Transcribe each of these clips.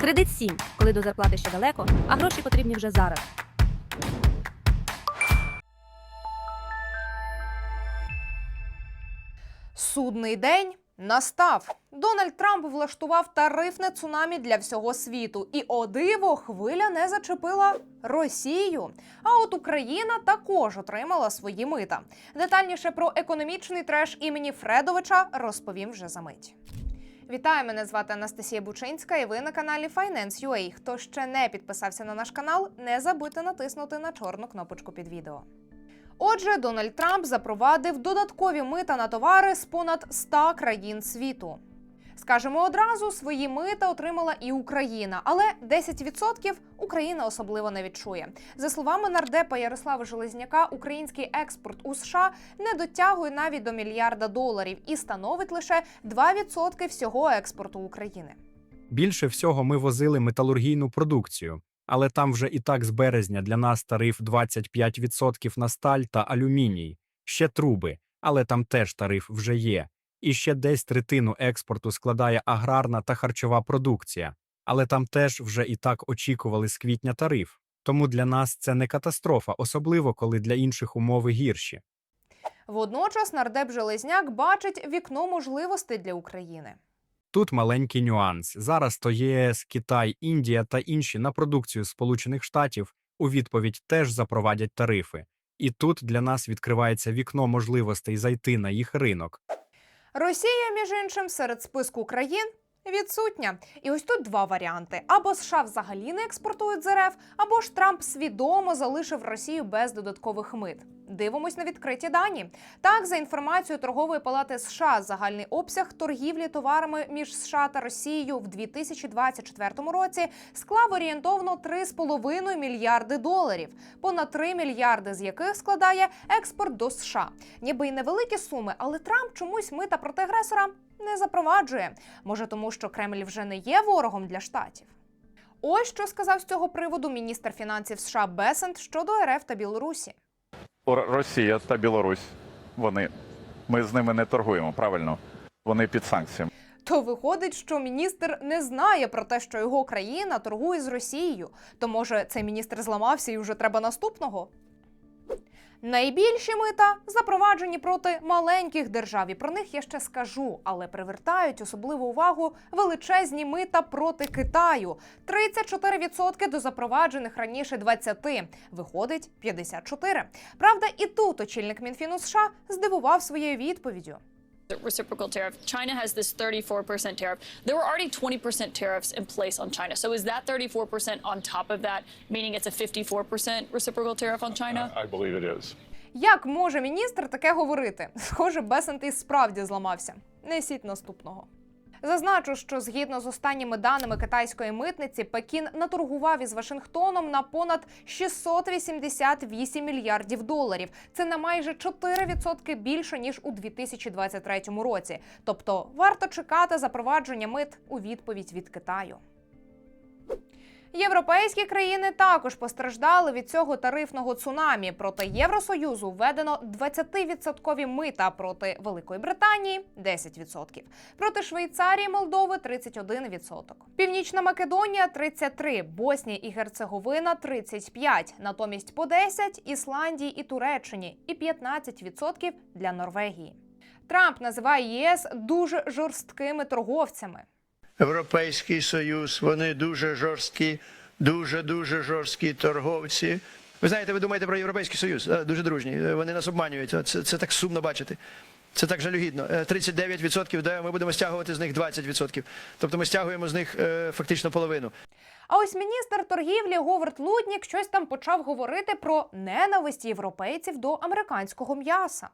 Кредит 7, коли до зарплати ще далеко, а гроші потрібні вже зараз. Судний день настав. Дональд Трамп влаштував тарифне цунамі для всього світу, і о диво хвиля не зачепила Росію. А от Україна також отримала свої мита. Детальніше про економічний треш імені Фредовича розповім вже за мить. Вітаю, мене звати Анастасія Бучинська, і ви на каналі Finance.ua. Хто ще не підписався на наш канал, не забудьте натиснути на чорну кнопочку під відео. Отже, Дональд Трамп запровадив додаткові мита на товари з понад 100 країн світу. Скажемо одразу, свої мита отримала і Україна, але 10% Україна особливо не відчує. За словами нардепа Ярослава Железняка, український експорт у США не дотягує навіть до мільярда доларів і становить лише 2% всього експорту України. Більше всього ми возили металургійну продукцію, але там вже і так з березня для нас тариф 25% на сталь та алюміній, ще труби, але там теж тариф вже є. І ще десь третину експорту складає аграрна та харчова продукція, але там теж вже і так очікували з квітня тариф. Тому для нас це не катастрофа, особливо коли для інших умови гірші. Водночас нардеп Железняк бачить вікно можливостей для України. Тут маленький нюанс. Зараз то ЄС, Китай, Індія та інші на продукцію Сполучених Штатів у відповідь теж запровадять тарифи. І тут для нас відкривається вікно можливостей зайти на їх ринок. Росія, між іншим, серед списку країн відсутня. І ось тут два варіанти: або США взагалі не експортують з РФ, або ж Трамп свідомо залишив Росію без додаткових мит. Дивимось на відкриті дані. Так, за інформацією торгової палати США, загальний обсяг торгівлі товарами між США та Росією в 2024 році склав орієнтовно 3,5 мільярди доларів, понад 3 мільярди з яких складає експорт до США. Ніби й невеликі суми, але Трамп чомусь мита проти агресора не запроваджує. Може, тому що Кремль вже не є ворогом для штатів. Ось що сказав з цього приводу міністр фінансів США Бесент щодо РФ та Білорусі. Росія та Білорусь. Вони ми з ними не торгуємо, правильно? Вони під санкціями. То виходить, що міністр не знає про те, що його країна торгує з Росією. То може цей міністр зламався і вже треба наступного? Найбільші мита запроваджені проти маленьких держав. І про них я ще скажу, але привертають особливу увагу величезні мита проти Китаю. 34% до запроваджених раніше 20. Виходить 54. Правда, і тут очільник Мінфіну США здивував своєю відповіддю. Reciprocal tariff. China has this 34% tariff. There were already 20% tariffs in place on China. So is that 34% on top of that, meaning it's a 54% reciprocal tariff on China? I believe it is. Як може міністр таке говорити? Схоже, Бесент і справді зламався. Несіть наступного. Зазначу, що згідно з останніми даними китайської митниці, Пекін наторгував із Вашингтоном на понад 688 мільярдів доларів. Це на майже 4% більше ніж у 2023 році. Тобто варто чекати запровадження мит у відповідь від Китаю. Європейські країни також постраждали від цього тарифного цунамі. Проти Євросоюзу введено 20% мита проти Великої Британії 10%, проти Швейцарії, Молдови 31%. Північна Македонія 33%, Боснія і Герцеговина 35%, натомість по 10% Ісландії і Туреччині і 15% для Норвегії. Трамп називає ЄС дуже жорсткими торговцями. Європейський Союз, вони дуже жорсткі, дуже дуже жорсткі торговці. Ви знаєте, ви думаєте про Європейський Союз? Е, Дуже дружні. Е, Вони нас обманюють. Е, Це, це так сумно бачити. Це так жалюгідно. Е, 39%, де ми будемо стягувати з них 20%. Тобто ми стягуємо з них е, фактично половину. А ось міністр торгівлі Говард Луднік щось там почав говорити про ненависть європейців до американського м'яса.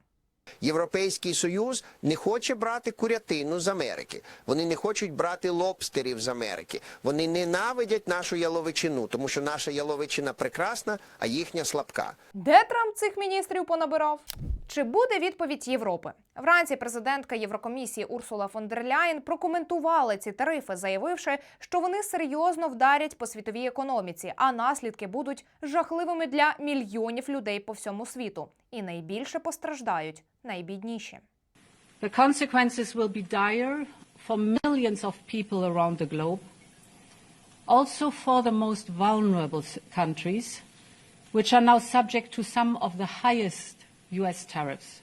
Європейський союз не хоче брати курятину з Америки. Вони не хочуть брати лобстерів з Америки. Вони ненавидять нашу яловичину, тому що наша яловичина прекрасна, а їхня слабка. Де Трамп цих міністрів понабирав? Чи буде відповідь Європи? Вранці президентка Єврокомісії Урсула фон дер Ляєн прокоментувала ці тарифи, заявивши, що вони серйозно вдарять по світовій економіці, а наслідки будуть жахливими для мільйонів людей по всьому світу. І найбільше постраждають найбідніші. The consequences will be dire for millions of people around the globe. also for the most vulnerable countries, which are now subject to some of the highest US tariffs.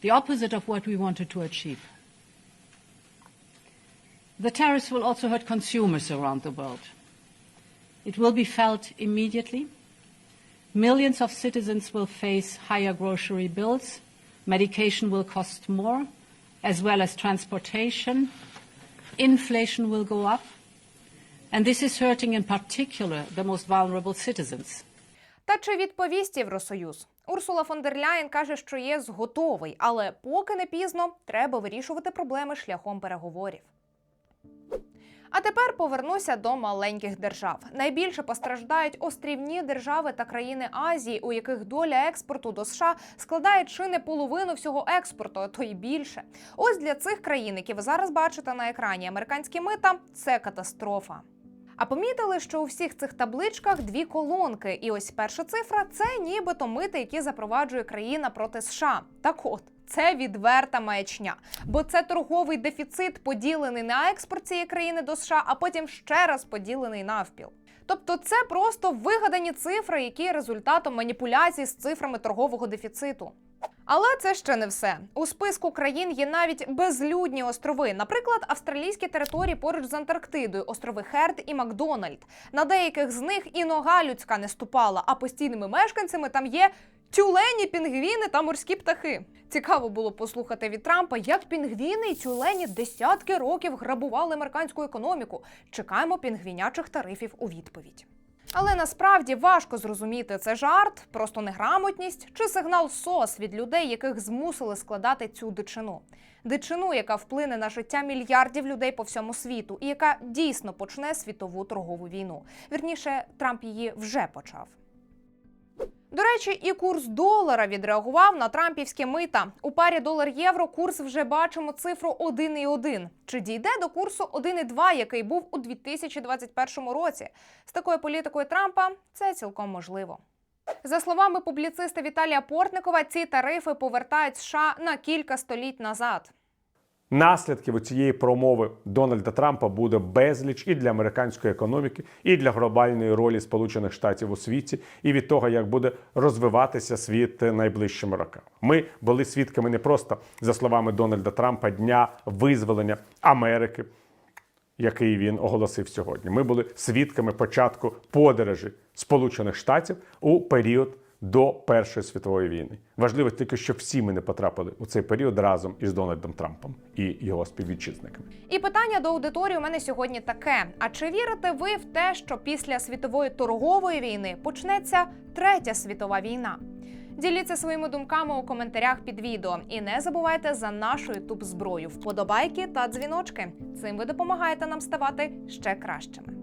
The opposite of what we wanted to achieve. The tariffs will also hurt consumers around the world. It will be felt immediately. Millions of citizens will face higher grocery bills. Medication will cost more, as well as transportation. Inflation will go up. And this is hurting in particular the most vulnerable citizens. Та чи відповість Євросоюз? Урсула фон дер Ляєн каже, що ЄС готовий, але поки не пізно, треба вирішувати проблеми шляхом переговорів. А тепер повернуся до маленьких держав. Найбільше постраждають острівні держави та країни Азії, у яких доля експорту до США складає чи не половину всього експорту, а то й більше. Ось для цих країн, які ви зараз бачите на екрані, американські мита це катастрофа. А помітили, що у всіх цих табличках дві колонки, і ось перша цифра це нібито мити, які запроваджує країна проти США. Так от. Це відверта маячня, бо це торговий дефіцит, поділений на експорт цієї країни до США, а потім ще раз поділений навпіл. Тобто це просто вигадані цифри, які результатом маніпуляцій з цифрами торгового дефіциту. Але це ще не все. У списку країн є навіть безлюдні острови, наприклад, австралійські території поруч з Антарктидою, острови Херд і Макдональд. На деяких з них і нога людська не ступала, а постійними мешканцями там є тюлені, пінгвіни та морські птахи. Цікаво було послухати від Трампа, як пінгвіни і тюлені десятки років грабували американську економіку. Чекаємо пінгвінячих тарифів у відповідь. Але насправді важко зрозуміти, це жарт, просто неграмотність чи сигнал СОС від людей, яких змусили складати цю дичину. Дичину, яка вплине на життя мільярдів людей по всьому світу, і яка дійсно почне світову торгову війну. Вірніше, Трамп її вже почав. До речі, і курс долара відреагував на трампівське мита. У парі долар-євро курс вже бачимо цифру 1,1. Чи дійде до курсу 1,2, який був у 2021 році? З такою політикою Трампа це цілком можливо. За словами публіциста Віталія Портникова, ці тарифи повертають США на кілька століть назад. Наслідків цієї промови Дональда Трампа буде безліч і для американської економіки, і для глобальної ролі Сполучених Штатів у світі, і від того, як буде розвиватися світ найближчими роками. Ми були свідками не просто за словами Дональда Трампа дня визволення Америки, який він оголосив сьогодні. Ми були свідками початку подорожі Сполучених Штатів у період до Першої світової війни. Важливо тільки, щоб всі ми не потрапили у цей період разом із Дональдом Трампом і його співвітчизниками. І питання до аудиторії у мене сьогодні таке: а чи вірите ви в те, що після світової торгової війни почнеться третя світова війна? Діліться своїми думками у коментарях під відео. І не забувайте за нашу ютуб зброю, вподобайки та дзвіночки. Цим ви допомагаєте нам ставати ще кращими.